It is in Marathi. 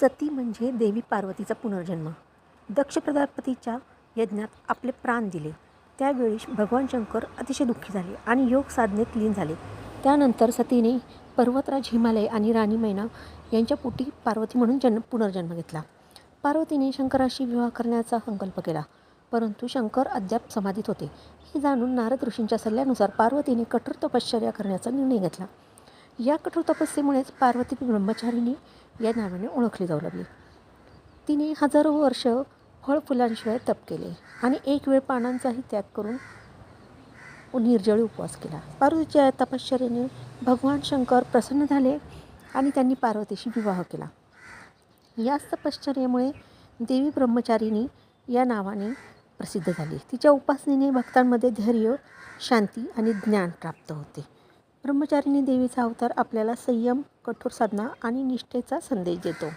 सती म्हणजे देवी पार्वतीचा पुनर्जन्म. दक्ष प्रजापतीच्या यज्ञात आपले प्राण दिले. त्यावेळी भगवान शंकर अतिशय दुःखी झाले आणि योग साधनेत लीन झाले. त्यानंतर सतीने पर्वतराज हिमालय आणि राणी मैना यांच्या पोटी पार्वती म्हणून जन्म पुनर्जन्म घेतला. पार्वतीने शंकराशी विवाह करण्याचा संकल्प केला. परंतु शंकर अद्याप समाधीत होते. हे जाणून नारद ऋषींच्या सल्ल्यानुसार पार्वतीने कठोर तपश्चर्या करण्याचा निर्णय घेतला. या कठोर तपस्येमुळेच पार्वती ब्रह्मचारिणी या नावाने ओळखली जाऊ लागली. तिने हजारो वर्ष फळ फुलांशिवाय तप केले आणि एक वेळ पानांचाही त्याग करून निर्जळी उपवास केला. पार्वतीच्या तपश्चर्याने भगवान शंकर प्रसन्न झाले आणि त्यांनी पार्वतीशी विवाह केला. याच तपश्चर्यामुळे देवी ब्रह्मचारिणी या नावाने प्रसिद्ध झाली. तिच्या उपासनेने भक्तांमध्ये धैर्य शांती आणि ज्ञान प्राप्त होते. ब्रह्मचारिणी देवीचा अवतार आपल्याला संयम कठोर साधना आणि निष्ठेचा संदेश देतो.